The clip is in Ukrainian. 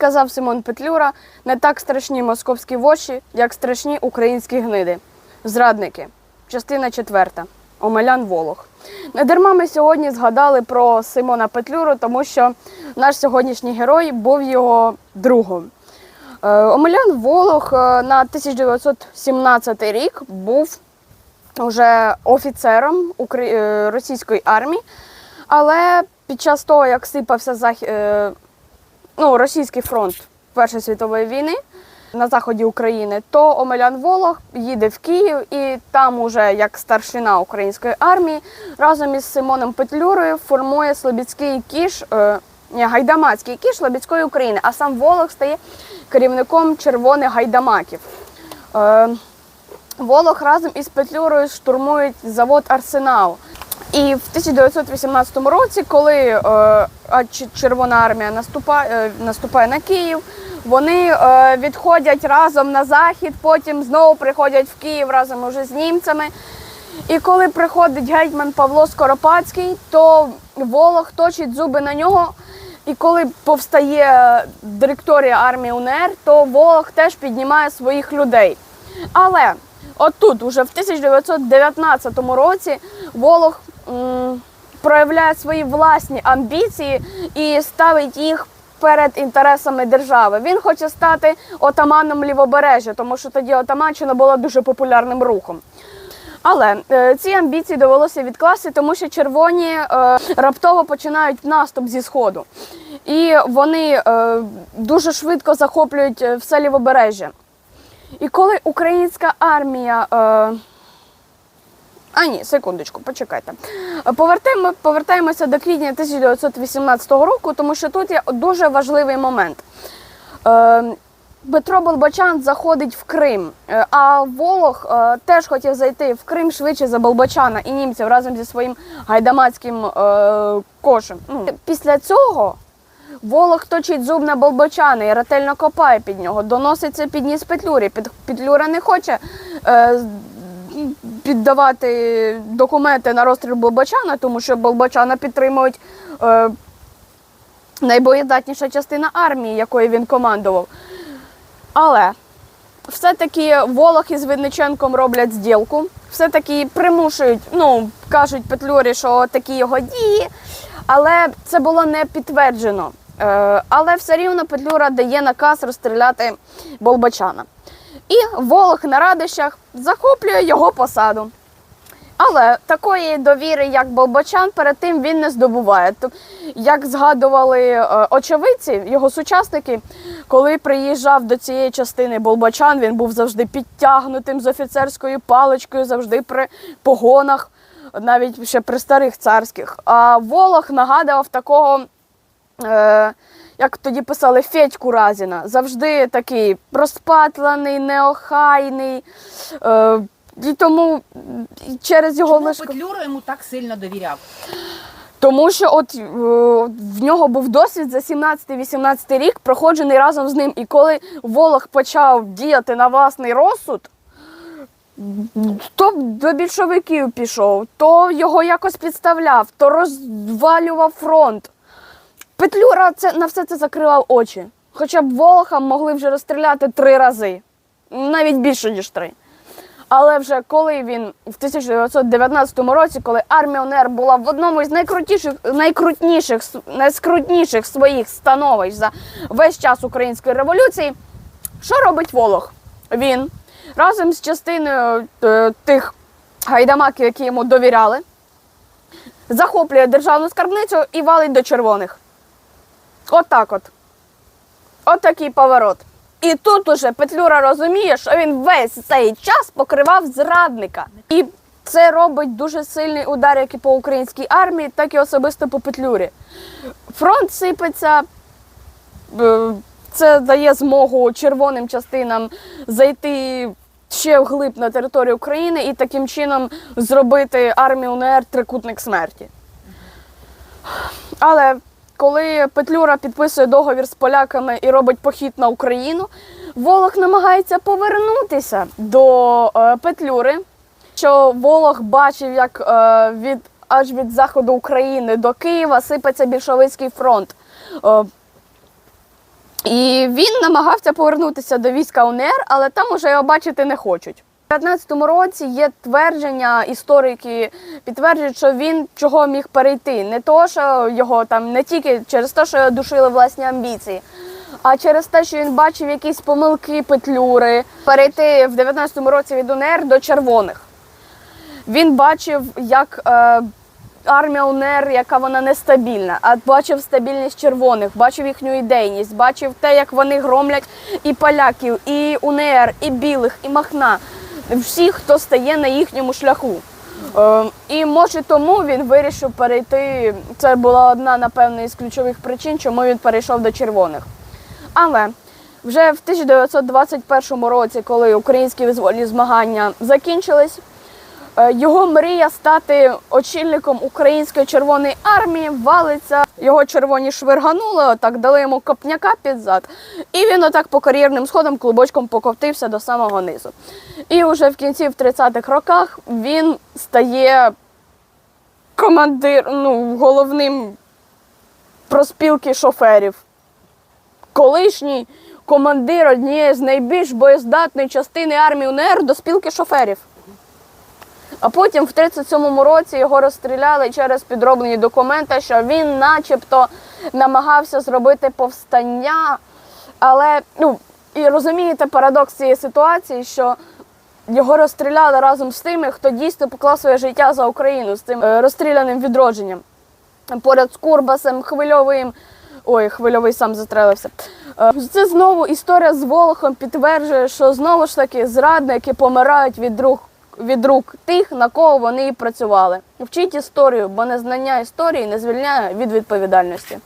казав Симон Петлюра, не так страшні московські воші, як страшні українські гниди. Зрадники. Частина четверта. Омелян Волох. Не дарма ми сьогодні згадали про Симона Петлюру, тому що наш сьогоднішній герой був його другом. Е, Омелян Волох е, на 1917 рік був вже офіцером е, російської армії, але під час того, як сипався зах... ну, російський фронт Першої світової війни на заході України, то Омелян Волох їде в Київ і там, уже як старшина української армії, разом із Симоном Петлюрою формує Слобідський кіш, е, гайдамацький кіш Слобідської України, а сам Волох стає керівником червоних гайдамаків. Е, Волох разом із Петлюрою штурмують завод Арсенал. І в 1918 році, коли е, Червона армія наступає, е, наступає на Київ, вони е, відходять разом на захід, потім знову приходять в Київ разом уже з німцями. І коли приходить гетьман Павло Скоропадський, то Волох точить зуби на нього. І коли повстає директорія армії УНР, то Волох теж піднімає своїх людей. Але отут, уже в 1919 році, Волох проявляє свої власні амбіції і ставить їх перед інтересами держави. Він хоче стати отаманом лівобережжя, тому що тоді Отаманщина була дуже популярним рухом. Але е, ці амбіції довелося відкласти, тому що червоні е, раптово починають наступ зі сходу. І вони е, дуже швидко захоплюють е, все лівобережжя. І коли українська армія. А ні, секундочку, почекайте. Повертаємо, повертаємося до квітня 1918 року, тому що тут є дуже важливий момент. Е, Петро Болбочан заходить в Крим, е, а Волох е, теж хотів зайти в Крим швидше за Болбочана і німців разом зі своїм гайдамацьким кошем. Ну, Після цього Волох точить зуб на Болбочана і ретельно копає під нього, доноситься під ніс Петлюрі. Петлюра не хоче піддавати документи на розстріл Болбочана, тому що Болбочана підтримують е, найбоєздатніша частина армії, якою він командував. Але все-таки Волох із Винниченком роблять зділку, все-таки примушують, ну, кажуть Петлюрі, що такі його дії, але це було не підтверджено. Е, але все рівно Петлюра дає наказ розстріляти Болбачана. І Волох на радищах захоплює його посаду. Але такої довіри, як Болбочан, перед тим він не здобуває. Як згадували е, очевидці, його сучасники, коли приїжджав до цієї частини Болбочан, він був завжди підтягнутим з офіцерською паличкою, завжди при погонах, навіть ще при старих царських. А Волох нагадував такого. Е, як тоді писали, Федьку Разіна, завжди такий розпатлений, неохайний. Е, і тому через його Чому лишко. Петлюра йому так сильно довіряв? Тому що от е, в нього був досвід за 17-18 рік, проходжений разом з ним. І коли Волох почав діяти на власний розсуд, то до більшовиків пішов, то його якось підставляв, то розвалював фронт. Петлюра це, на все це закривав очі. Хоча б Волоха могли вже розстріляти три рази, навіть більше, ніж три. Але вже коли він в 1919 році, коли армія УНР була в одному із найкрутіших, найкрутніших, найскрутніших своїх становищ за весь час української революції, що робить Волох? Він разом з частиною е, тих гайдамаків, які йому довіряли, захоплює державну скарбницю і валить до червоних. От так от. От такий поворот. І тут уже Петлюра розуміє, що він весь цей час покривав зрадника. І це робить дуже сильний удар як і по українській армії, так і особисто по Петлюрі. Фронт сипеться, е, це дає змогу червоним частинам зайти ще вглиб на територію України і таким чином зробити армію УНР трикутник смерті. Але коли Петлюра підписує договір з поляками і робить похід на Україну, Волох намагається повернутися до е, Петлюри, що Волох бачив, як е, від аж від заходу України до Києва сипеться більшовицький фронт. Е, І він намагався повернутися до війська УНР, але там уже його бачити не хочуть. У 19-му році є твердження, історики підтверджують, що він чого міг перейти. Не то, що його там не тільки через те, що душили власні амбіції, а через те, що він бачив якісь помилки петлюри, перейти в 19-му році від УНР до червоних. Він бачив, як е, армія УНР, яка вона нестабільна, а бачив стабільність червоних, бачив їхню ідейність, бачив те, як вони громлять і поляків, і УНР, і білих, і Махна, всіх, хто стає на їхньому шляху. Е, і може тому він вирішив перейти. Це була одна, напевно, із ключових причин, чому він перейшов до червоних. Але вже в 1921 році, коли українські визвольні змагання закінчились, е, його мрія стати очільником української червоної армії валиться. Його червоні швирганули, отак дали йому копняка під зад. І він отак по кар'єрним сходам клубочком покотився до самого низу. І вже в кінці в 30-х роках він стає командир, ну, головним проспілки шоферів колишній командир однієї з найбільш боєздатної частини армії УНР до спілки шоферів. А потім в 37-му році його розстріляли через підроблені документи, що він начебто намагався зробити повстання. Але ну, і розумієте парадокс цієї ситуації, що його розстріляли разом з тими, хто дійсно поклав своє життя за Україну з цим е, розстріляним відродженням поряд з Курбасом, Хвильовим. Ой, хвильовий сам застрелився. Е, Це знову історія з Волохом підтверджує, що знову ж таки зрадники помирають від рук, від рук тих, на кого вони і працювали. Вчіть історію, бо незнання історії не звільняє від відповідальності.